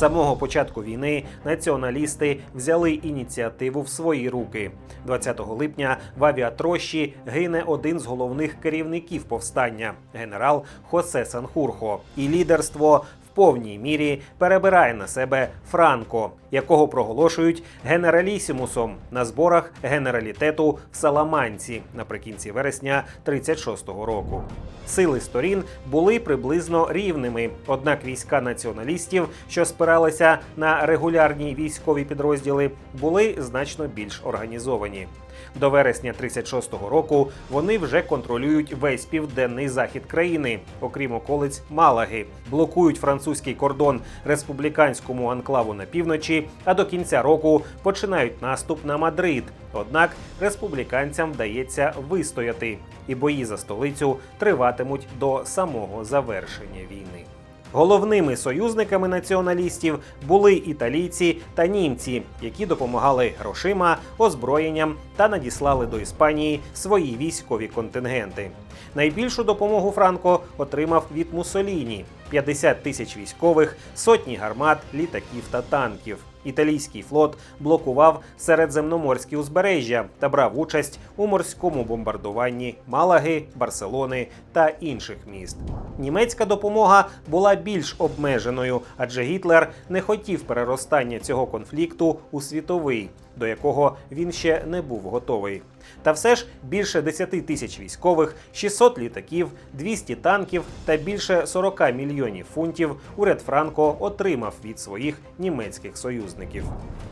самого початку війни націоналісти взяли ініціативу в свої руки. 20 липня в авіатрощі гине один з головних керівників повстання генерал Хосе Санхурхо. І лідерство в повній мірі перебирає на себе Франко, якого проголошують генералісімусом на зборах генералітету в Саламанці наприкінці вересня 36-го року. Сили сторін були приблизно рівними, однак війська націоналістів, що спиралися на регулярні військові підрозділи, були значно більш організовані. До вересня 36-го року вони вже контролюють весь південний захід країни, окрім околиць Малаги, блокують французький кордон республіканському анклаву на півночі, а до кінця року починають наступ на Мадрид. Однак республіканцям вдається вистояти, і бої за столицю триватимуть до самого завершення війни. Головними союзниками націоналістів були італійці та німці, які допомагали грошима, озброєнням та надіслали до Іспанії свої військові контингенти. Найбільшу допомогу Франко отримав від Муссоліні – 50 тисяч військових, сотні гармат, літаків та танків. Італійський флот блокував середземноморські узбережжя та брав участь у морському бомбардуванні Малаги, Барселони та інших міст. Німецька допомога була більш обмеженою, адже Гітлер не хотів переростання цього конфлікту у світовий, до якого він ще не був готовий. Та все ж більше 10 тисяч військових, 600 літаків, 200 танків та більше 40 мільйонів фунтів уряд Франко отримав від своїх німецьких союзників.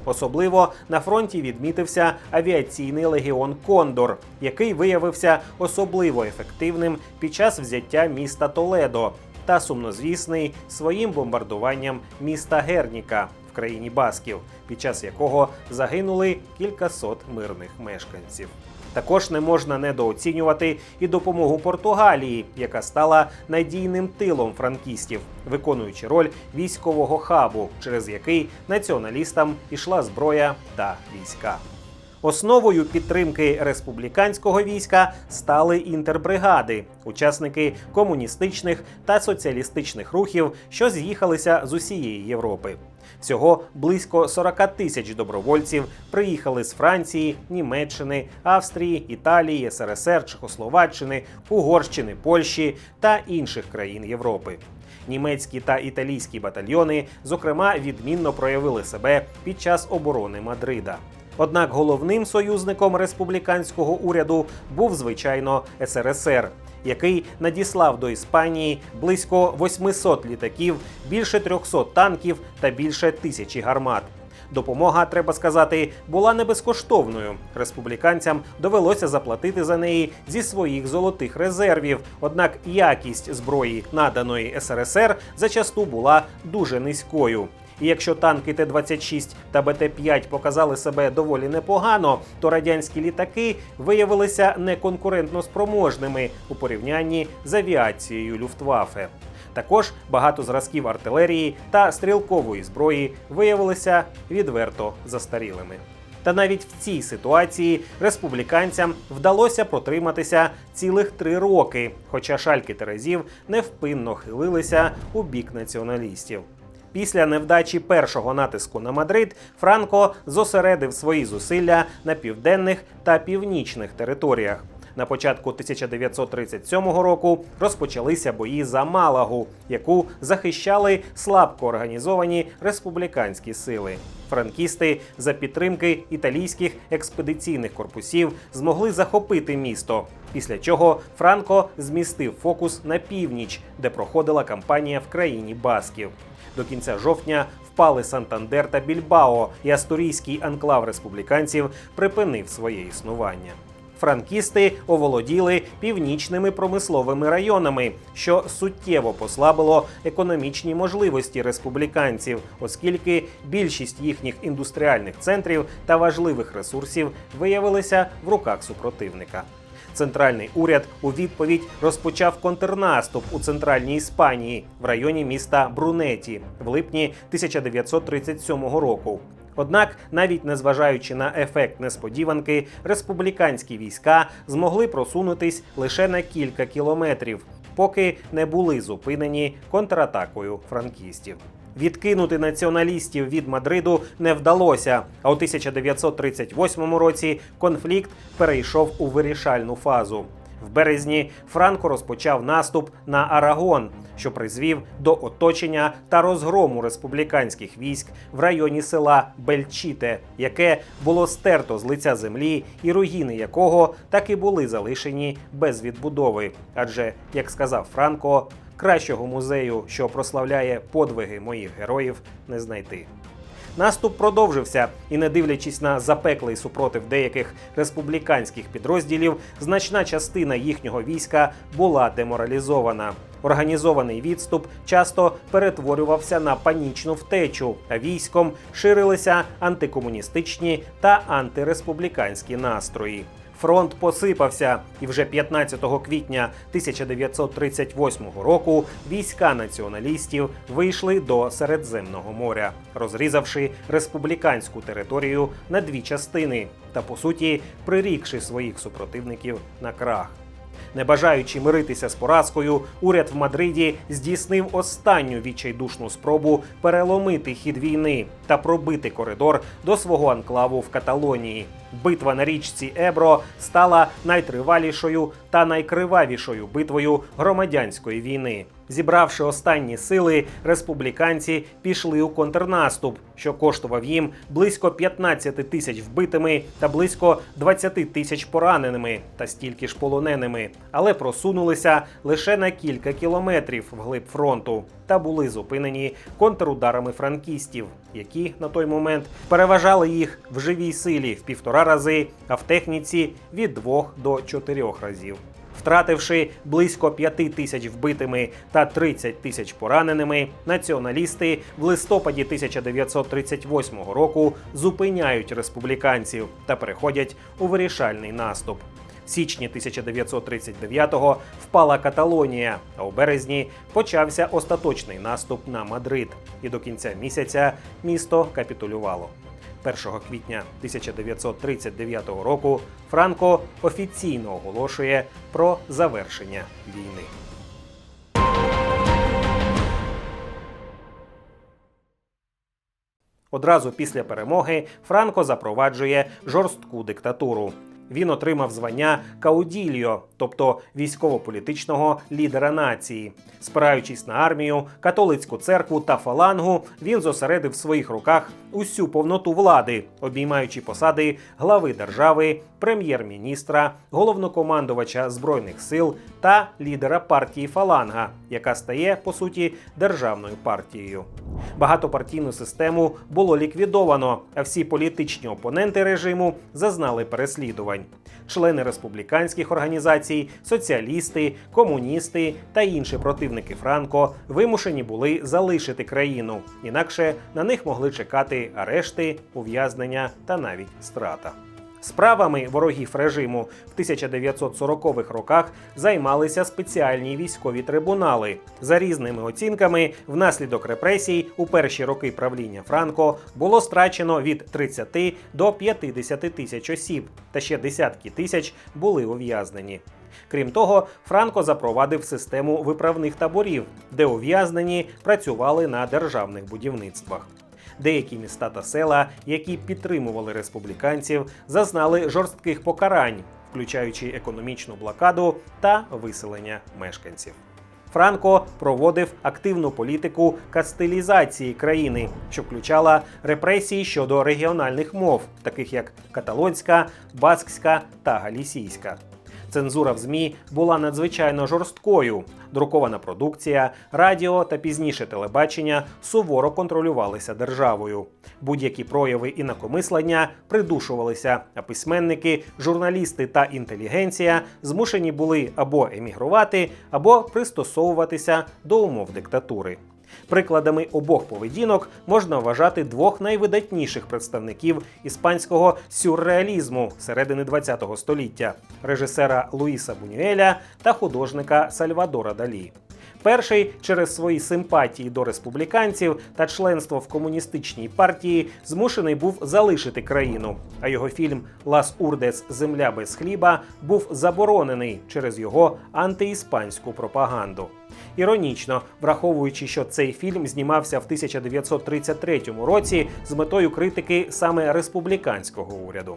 Особливо на фронті відмітився авіаційний легіон Кондор, який виявився особливо ефективним під час взяття міста Толедо та сумнозвісний своїм бомбардуванням міста Герніка в країні Басків, під час якого загинули кількасот мирних мешканців. Також не можна недооцінювати і допомогу Португалії, яка стала надійним тилом франкістів, виконуючи роль військового хабу, через який націоналістам ішла зброя та війська. Основою підтримки республіканського війська стали інтербригади, учасники комуністичних та соціалістичних рухів, що з'їхалися з усієї Європи. Всього близько 40 тисяч добровольців приїхали з Франції, Німеччини, Австрії, Італії, СРСР, Чехословаччини, Угорщини, Польщі та інших країн Європи. Німецькі та італійські батальйони, зокрема, відмінно проявили себе під час оборони Мадрида. Однак головним союзником республіканського уряду був звичайно СРСР, який надіслав до Іспанії близько 800 літаків, більше 300 танків та більше тисячі гармат. Допомога, треба сказати, була не безкоштовною. Республіканцям довелося заплатити за неї зі своїх золотих резервів. Однак якість зброї, наданої СРСР, зачасту була дуже низькою. І якщо танки Т-26 та БТ-5 показали себе доволі непогано, то радянські літаки виявилися неконкурентно спроможними у порівнянні з авіацією Люфтваффе. Також багато зразків артилерії та стрілкової зброї виявилися відверто застарілими. Та навіть в цій ситуації республіканцям вдалося протриматися цілих три роки, хоча шальки терезів невпинно хилилися у бік націоналістів. Після невдачі першого натиску на Мадрид Франко зосередив свої зусилля на південних та північних територіях. На початку 1937 року розпочалися бої за Малагу, яку захищали слабко організовані республіканські сили. Франкісти за підтримки італійських експедиційних корпусів змогли захопити місто. Після чого Франко змістив фокус на північ, де проходила кампанія в країні Басків. До кінця жовтня впали Сантандер та Більбао, і Астурійський анклав республіканців припинив своє існування. Франкісти оволоділи північними промисловими районами, що суттєво послабило економічні можливості республіканців, оскільки більшість їхніх індустріальних центрів та важливих ресурсів виявилися в руках супротивника. Центральний уряд у відповідь розпочав контрнаступ у центральній Іспанії в районі міста Брунеті в липні 1937 року. Однак, навіть незважаючи на ефект несподіванки, республіканські війська змогли просунутись лише на кілька кілометрів, поки не були зупинені контратакою франкістів. Відкинути націоналістів від Мадриду не вдалося. А у 1938 році конфлікт перейшов у вирішальну фазу. В березні Франко розпочав наступ на Арагон, що призвів до оточення та розгрому республіканських військ в районі села Бельчіте, яке було стерто з лиця землі, і руїни якого так і були залишені без відбудови. Адже, як сказав Франко, кращого музею, що прославляє подвиги моїх героїв, не знайти. Наступ продовжився, і не дивлячись на запеклий супротив деяких республіканських підрозділів, значна частина їхнього війська була деморалізована. Організований відступ часто перетворювався на панічну втечу, а військом ширилися антикомуністичні та антиреспубліканські настрої. Фронт посипався, і вже 15 квітня 1938 року війська націоналістів вийшли до Середземного моря, розрізавши республіканську територію на дві частини та по суті прирікши своїх супротивників на крах. Не бажаючи миритися з поразкою, уряд в Мадриді здійснив останню відчайдушну спробу переломити хід війни та пробити коридор до свого анклаву в Каталонії. Битва на річці Ебро стала найтривалішою та найкривавішою битвою громадянської війни. Зібравши останні сили, республіканці пішли у контрнаступ, що коштував їм близько 15 тисяч вбитими та близько 20 тисяч пораненими та стільки ж полоненими, але просунулися лише на кілька кілометрів вглиб фронту та були зупинені контрударами франкістів, які на той момент переважали їх в живій силі в півтора рази, а в техніці від двох до чотирьох разів. Втративши близько 5 тисяч вбитими та 30 тисяч пораненими, націоналісти в листопаді 1938 року зупиняють республіканців та переходять у вирішальний наступ. В січні 1939-го впала Каталонія, а у березні почався остаточний наступ на Мадрид. І до кінця місяця місто капітулювало. 1 квітня 1939 року Франко офіційно оголошує про завершення війни. Одразу після перемоги Франко запроваджує жорстку диктатуру. Він отримав звання Каудільо, тобто військово-політичного лідера нації. Спираючись на армію, католицьку церкву та фалангу, він зосередив в своїх руках усю повноту влади, обіймаючи посади глави держави, прем'єр-міністра, головнокомандувача збройних сил та лідера партії Фаланга, яка стає по суті державною партією. Багатопартійну систему було ліквідовано, а всі політичні опоненти режиму зазнали переслідувань. Члени республіканських організацій, соціалісти, комуністи та інші противники Франко вимушені були залишити країну, інакше на них могли чекати арешти, ув'язнення та навіть страта. Справами ворогів режиму в 1940-х роках займалися спеціальні військові трибунали. За різними оцінками, внаслідок репресій у перші роки правління Франко було страчено від 30 до 50 тисяч осіб, та ще десятки тисяч були ув'язнені. Крім того, Франко запровадив систему виправних таборів, де ув'язнені працювали на державних будівництвах. Деякі міста та села, які підтримували республіканців, зазнали жорстких покарань, включаючи економічну блокаду та виселення мешканців. Франко проводив активну політику кастилізації країни, що включала репресії щодо регіональних мов, таких як каталонська, баскська та галісійська. Цензура в ЗМІ була надзвичайно жорсткою. Друкована продукція, радіо та пізніше телебачення суворо контролювалися державою. Будь-які прояви інакомислення придушувалися, а письменники, журналісти та інтелігенція змушені були або емігрувати, або пристосовуватися до умов диктатури. Прикладами обох поведінок можна вважати двох найвидатніших представників іспанського сюрреалізму середини ХХ століття режисера Луїса Бунюеля та художника Сальвадора Далі. Перший через свої симпатії до республіканців та членство в комуністичній партії змушений був залишити країну. А його фільм Лас Урдес Земля без хліба був заборонений через його антиіспанську пропаганду. Іронічно, враховуючи, що цей фільм знімався в 1933 році з метою критики саме республіканського уряду.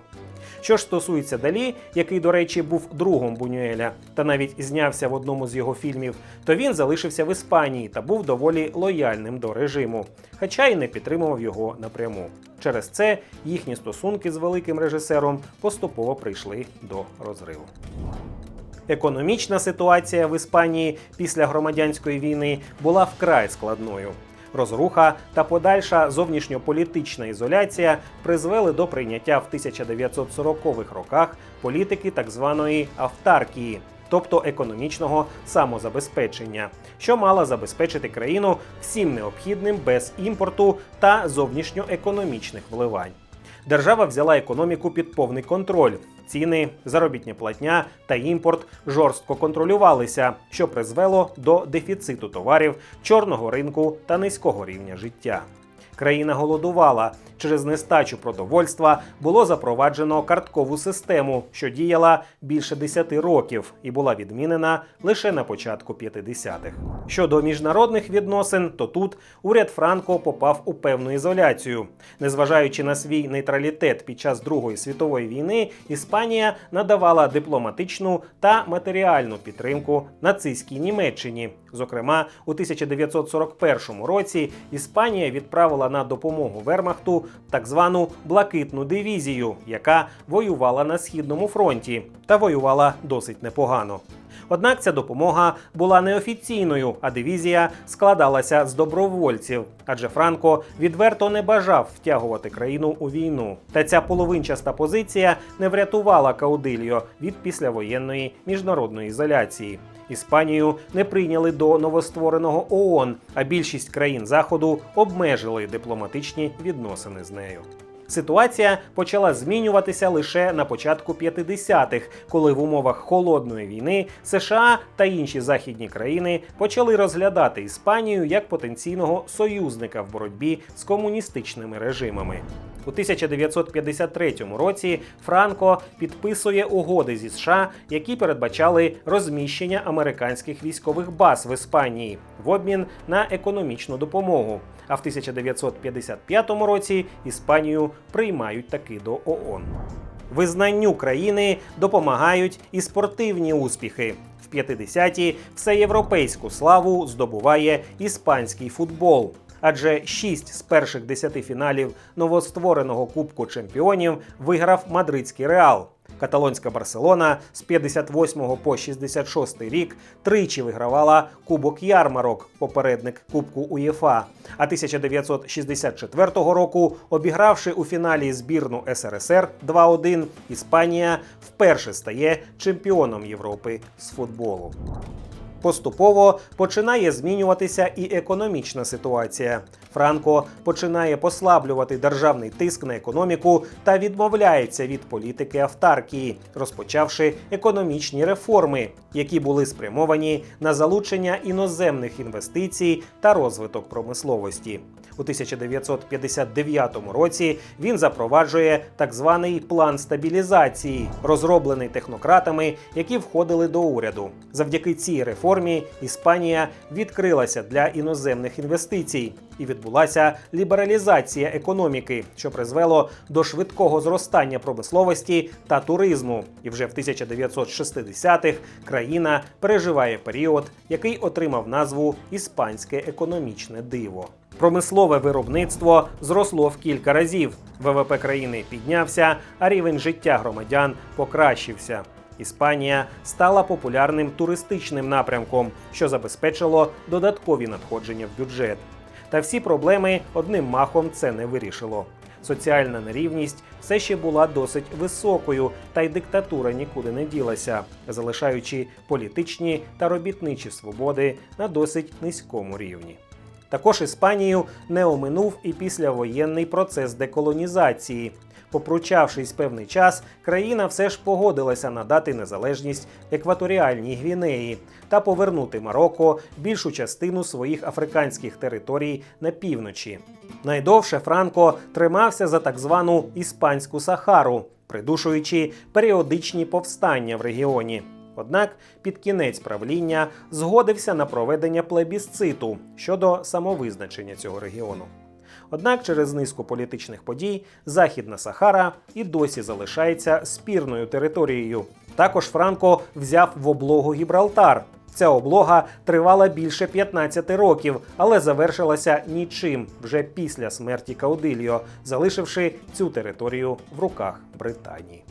Що ж стосується Далі, який, до речі, був другом Бунюеля та навіть знявся в одному з його фільмів, то він залишився в Іспанії та був доволі лояльним до режиму, хоча й не підтримував його напряму. Через це їхні стосунки з великим режисером поступово прийшли до розриву. Економічна ситуація в Іспанії після громадянської війни була вкрай складною. Розруха та подальша зовнішньополітична ізоляція призвели до прийняття в 1940-х роках політики так званої автаркії, тобто економічного самозабезпечення, що мала забезпечити країну всім необхідним без імпорту та зовнішньоекономічних вливань. Держава взяла економіку під повний контроль. Ціни, заробітня платня та імпорт жорстко контролювалися, що призвело до дефіциту товарів, чорного ринку та низького рівня життя. Країна голодувала. Через нестачу продовольства було запроваджено карткову систему, що діяла більше 10 років і була відмінена лише на початку 50-х. Щодо міжнародних відносин, то тут уряд Франко попав у певну ізоляцію. Незважаючи на свій нейтралітет під час Другої світової війни, Іспанія надавала дипломатичну та матеріальну підтримку нацистській Німеччині. Зокрема, у 1941 році Іспанія відправила на допомогу Вермахту так звану блакитну дивізію, яка воювала на східному фронті та воювала досить непогано. Однак ця допомога була неофіційною, а дивізія складалася з добровольців, адже Франко відверто не бажав втягувати країну у війну. Та ця половинчаста позиція не врятувала Каудильо від післявоєнної міжнародної ізоляції. Іспанію не прийняли до новоствореного ООН, а більшість країн Заходу обмежили дипломатичні відносини з нею. Ситуація почала змінюватися лише на початку 50-х, коли в умовах холодної війни США та інші західні країни почали розглядати Іспанію як потенційного союзника в боротьбі з комуністичними режимами. У 1953 році Франко підписує угоди зі США, які передбачали розміщення американських військових баз в Іспанії в обмін на економічну допомогу. А в 1955 році Іспанію приймають таки до ООН. Визнанню країни допомагають і спортивні успіхи. В 50-ті всеєвропейську славу здобуває іспанський футбол. Адже 6 з перших 10 фіналів новоствореного Кубку чемпіонів виграв мадридський реал. Каталонська Барселона з 58 по 66 рік тричі вигравала Кубок Ярмарок, попередник Кубку УЄФА. А 1964 року, обігравши у фіналі збірну СРСР 2-1, Іспанія вперше стає чемпіоном Європи з футболу. Поступово починає змінюватися і економічна ситуація. Франко починає послаблювати державний тиск на економіку та відмовляється від політики автаркії, розпочавши економічні реформи, які були спрямовані на залучення іноземних інвестицій та розвиток промисловості. У 1959 році він запроваджує так званий план стабілізації, розроблений технократами, які входили до уряду. Завдяки цій реформі Іспанія відкрилася для іноземних інвестицій і відбулася лібералізація економіки, що призвело до швидкого зростання промисловості та туризму. І вже в 1960-х країна переживає період, який отримав назву Іспанське економічне диво. Промислове виробництво зросло в кілька разів. ВВП країни піднявся, а рівень життя громадян покращився. Іспанія стала популярним туристичним напрямком, що забезпечило додаткові надходження в бюджет. Та всі проблеми одним махом це не вирішило. Соціальна нерівність все ще була досить високою, та й диктатура нікуди не ділася, залишаючи політичні та робітничі свободи на досить низькому рівні. Також Іспанію не оминув і післявоєнний процес деколонізації. Попручавшись певний час, країна все ж погодилася надати незалежність екваторіальній Гвінеї та повернути Марокко більшу частину своїх африканських територій на півночі. Найдовше Франко тримався за так звану іспанську Сахару, придушуючи періодичні повстання в регіоні. Однак під кінець правління згодився на проведення плебісциту щодо самовизначення цього регіону. Однак через низку політичних подій Західна Сахара і досі залишається спірною територією. Також Франко взяв в облогу Гібралтар. Ця облога тривала більше 15 років, але завершилася нічим вже після смерті Каудильо, залишивши цю територію в руках Британії.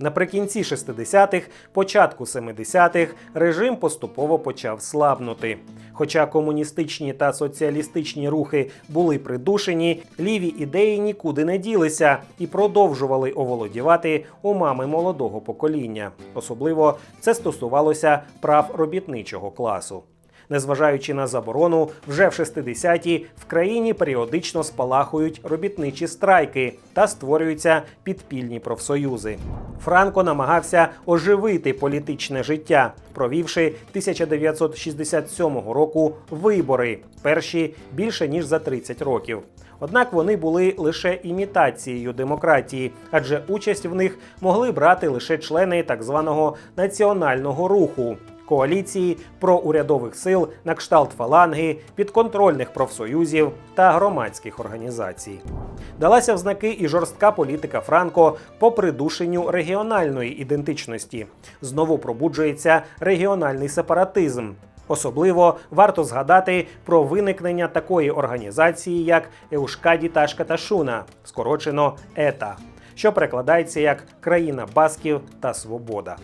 Наприкінці 60-х, початку 70-х режим поступово почав слабнути. Хоча комуністичні та соціалістичні рухи були придушені, ліві ідеї нікуди не ділися і продовжували оволодівати умами молодого покоління. Особливо це стосувалося прав робітничого класу. Незважаючи на заборону, вже в 60-ті в країні періодично спалахують робітничі страйки та створюються підпільні профсоюзи. Франко намагався оживити політичне життя, провівши 1967 року вибори, перші більше ніж за 30 років. Однак вони були лише імітацією демократії, адже участь в них могли брати лише члени так званого національного руху коаліції проурядових сил на кшталт фаланги, підконтрольних профсоюзів та громадських організацій. Далася в знаки і жорстка політика Франко по придушенню регіональної ідентичності. Знову пробуджується регіональний сепаратизм. Особливо варто згадати про виникнення такої організації, як Еушкаді Ташка Ташуна, скорочено ЕТА, що перекладається як країна басків та свобода.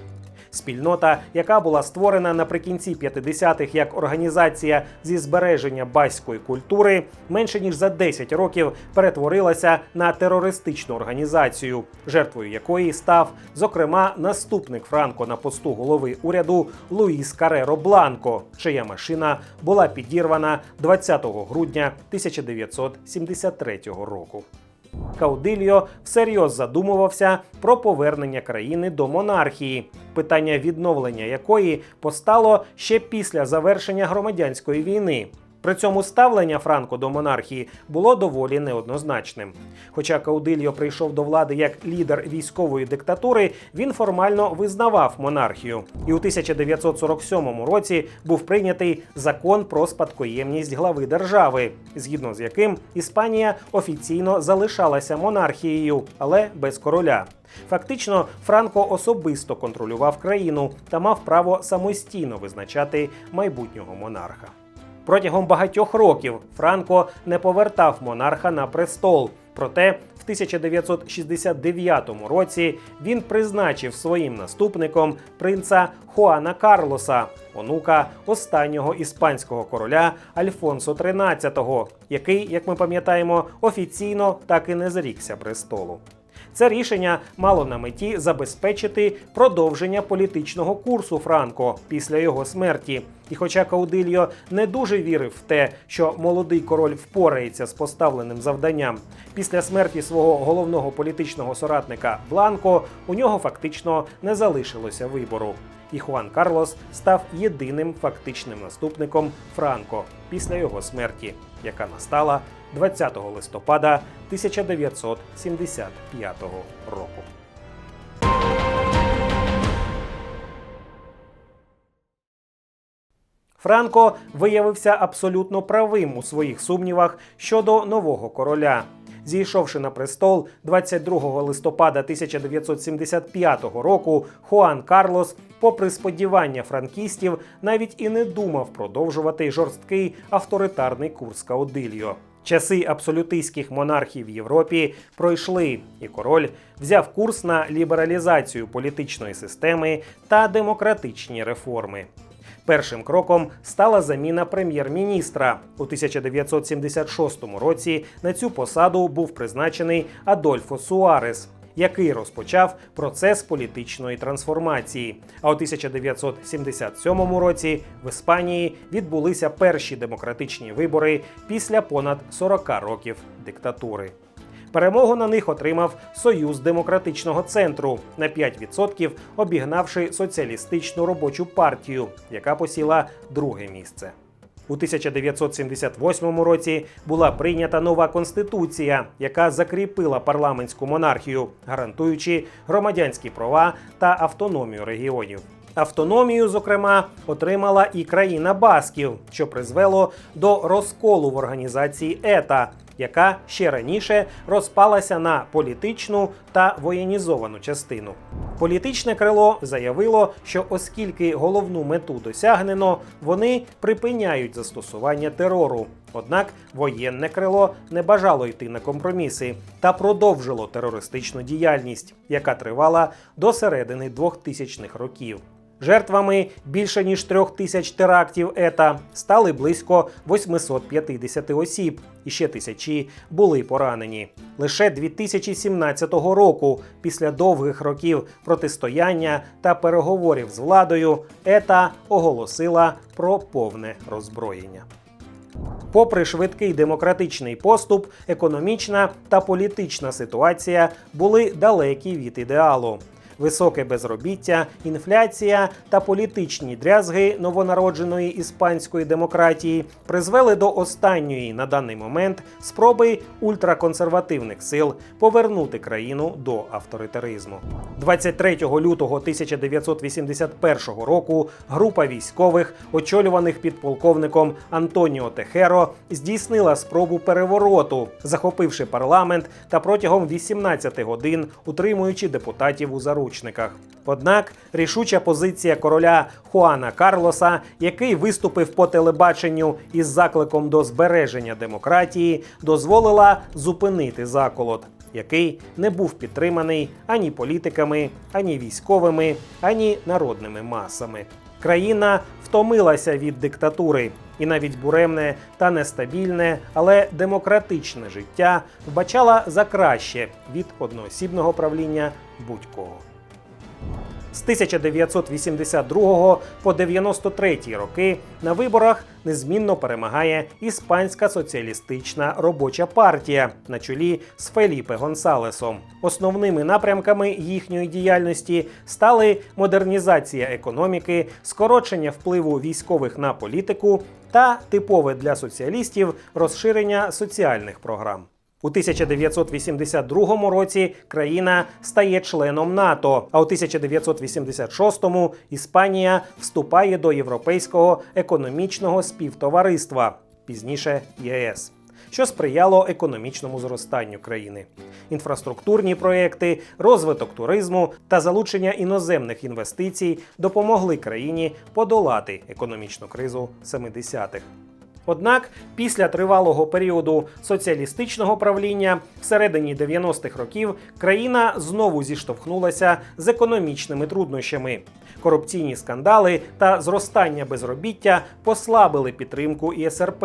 Спільнота, яка була створена наприкінці 50-х як організація зі збереження баської культури, менше ніж за 10 років перетворилася на терористичну організацію, жертвою якої став, зокрема, наступник Франко на посту голови уряду Луїс Кареро Бланко, чия машина була підірвана 20 грудня 1973 року. Каудильо всерйоз задумувався про повернення країни до монархії, питання відновлення якої постало ще після завершення громадянської війни. При цьому ставлення Франко до монархії було доволі неоднозначним. Хоча Каудильо прийшов до влади як лідер військової диктатури, він формально визнавав монархію. І у 1947 році був прийнятий закон про спадкоємність глави держави, згідно з яким Іспанія офіційно залишалася монархією, але без короля. Фактично, Франко особисто контролював країну та мав право самостійно визначати майбутнього монарха. Протягом багатьох років Франко не повертав монарха на престол. Проте в 1969 році він призначив своїм наступником принца Хуана Карлоса, онука останнього іспанського короля Альфонсо XIII, який, як ми пам'ятаємо, офіційно так і не зрікся престолу. Це рішення мало на меті забезпечити продовження політичного курсу Франко після його смерті. І хоча Каудильо не дуже вірив в те, що молодий король впорається з поставленим завданням, після смерті свого головного політичного соратника Бланко у нього фактично не залишилося вибору. І Хуан Карлос став єдиним фактичним наступником Франко після його смерті, яка настала 20 листопада 1975 року. Франко виявився абсолютно правим у своїх сумнівах щодо нового короля. Зійшовши на престол 22 листопада 1975 року, Хуан Карлос, попри сподівання франкістів, навіть і не думав продовжувати жорсткий авторитарний курс Каудильо. Часи абсолютистських монархів в Європі пройшли, і король взяв курс на лібералізацію політичної системи та демократичні реформи. Першим кроком стала заміна прем'єр-міністра. У 1976 році на цю посаду був призначений Адольфо Суарес. Який розпочав процес політичної трансформації. А у 1977 році в Іспанії відбулися перші демократичні вибори після понад 40 років диктатури. Перемогу на них отримав Союз демократичного центру на 5% обігнавши соціалістичну робочу партію, яка посіла друге місце. У 1978 році була прийнята нова конституція, яка закріпила парламентську монархію, гарантуючи громадянські права та автономію регіонів. Автономію, зокрема, отримала і країна Басків, що призвело до розколу в організації ЕТА, яка ще раніше розпалася на політичну та воєнізовану частину. Політичне крило заявило, що оскільки головну мету досягнено, вони припиняють застосування терору. Однак воєнне крило не бажало йти на компроміси та продовжило терористичну діяльність, яка тривала до середини 2000-х років. Жертвами більше ніж трьох тисяч терактів ета стали близько 850 осіб, і ще тисячі були поранені. Лише 2017 року, після довгих років протистояння та переговорів з владою, ета оголосила про повне роззброєння. Попри швидкий демократичний поступ, економічна та політична ситуація були далекі від ідеалу. Високе безробіття, інфляція та політичні дрязги новонародженої іспанської демократії призвели до останньої на даний момент спроби ультраконсервативних сил повернути країну до авторитаризму. 23 лютого 1981 року група військових, очолюваних підполковником Антоніо Техеро, здійснила спробу перевороту, захопивши парламент та протягом 18 годин утримуючи депутатів у заручниках. Однак рішуча позиція короля Хуана Карлоса, який виступив по телебаченню із закликом до збереження демократії, дозволила зупинити заколот, який не був підтриманий ані політиками, ані військовими, ані народними масами. Країна втомилася від диктатури, і навіть буремне та нестабільне, але демократичне життя вбачала за краще від одноосібного правління будь-кого. З 1982 по 93 роки на виборах незмінно перемагає Іспанська соціалістична робоча партія на чолі з Феліпе Гонсалесом. Основними напрямками їхньої діяльності стали модернізація економіки, скорочення впливу військових на політику та типове для соціалістів розширення соціальних програм. У 1982 році країна стає членом НАТО, а у 1986-му Іспанія вступає до Європейського економічного співтовариства, пізніше ЄС. Що сприяло економічному зростанню країни, інфраструктурні проекти, розвиток туризму та залучення іноземних інвестицій допомогли країні подолати економічну кризу 70-х. Однак після тривалого періоду соціалістичного правління всередині 90-х років країна знову зіштовхнулася з економічними труднощами. Корупційні скандали та зростання безробіття послабили підтримку ІСРП.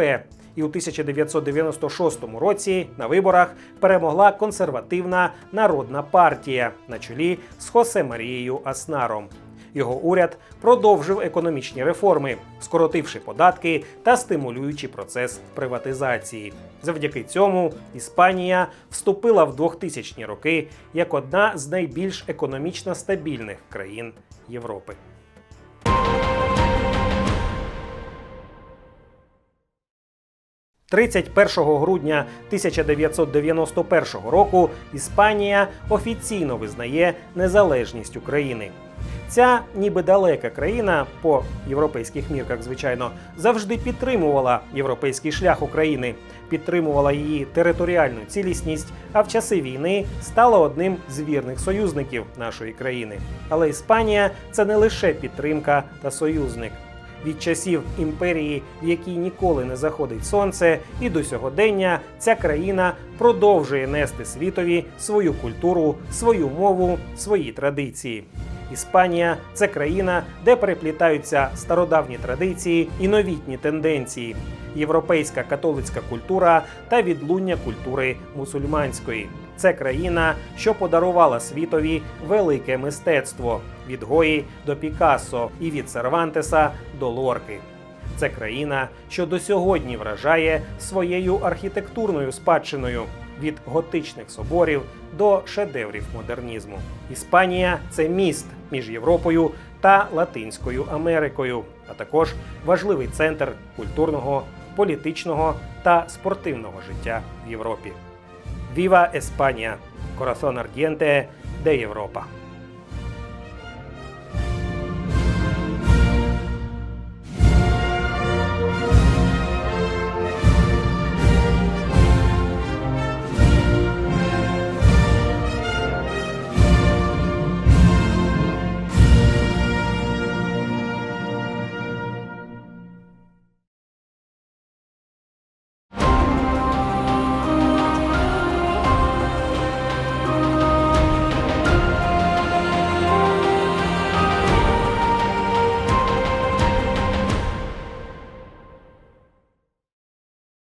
І у 1996 році на виборах перемогла консервативна народна партія на чолі з Хосе Марією Аснаром. Його уряд продовжив економічні реформи, скоротивши податки та стимулюючи процес приватизації. Завдяки цьому Іспанія вступила в 2000-ні роки як одна з найбільш економічно стабільних країн Європи. «31 грудня 1991 року Іспанія офіційно визнає незалежність України. Ця ніби далека країна по європейських мірках, звичайно, завжди підтримувала європейський шлях України, підтримувала її територіальну цілісність, а в часи війни стала одним з вірних союзників нашої країни. Але Іспанія це не лише підтримка та союзник. Від часів імперії, в якій ніколи не заходить сонце, і до сьогодення ця країна продовжує нести світові свою культуру, свою мову, свої традиції. Іспанія це країна, де переплітаються стародавні традиції і новітні тенденції, європейська католицька культура та відлуння культури мусульманської. Це країна, що подарувала світові велике мистецтво від Гої до Пікассо і від Сервантеса до Лорки. Це країна, що до сьогодні вражає своєю архітектурною спадщиною від готичних соборів до шедеврів модернізму. Іспанія це міст між Європою та Латинською Америкою, а також важливий центр культурного, політичного та спортивного життя в Європі. Віва Еспанія! Corazón ardiente de Європа!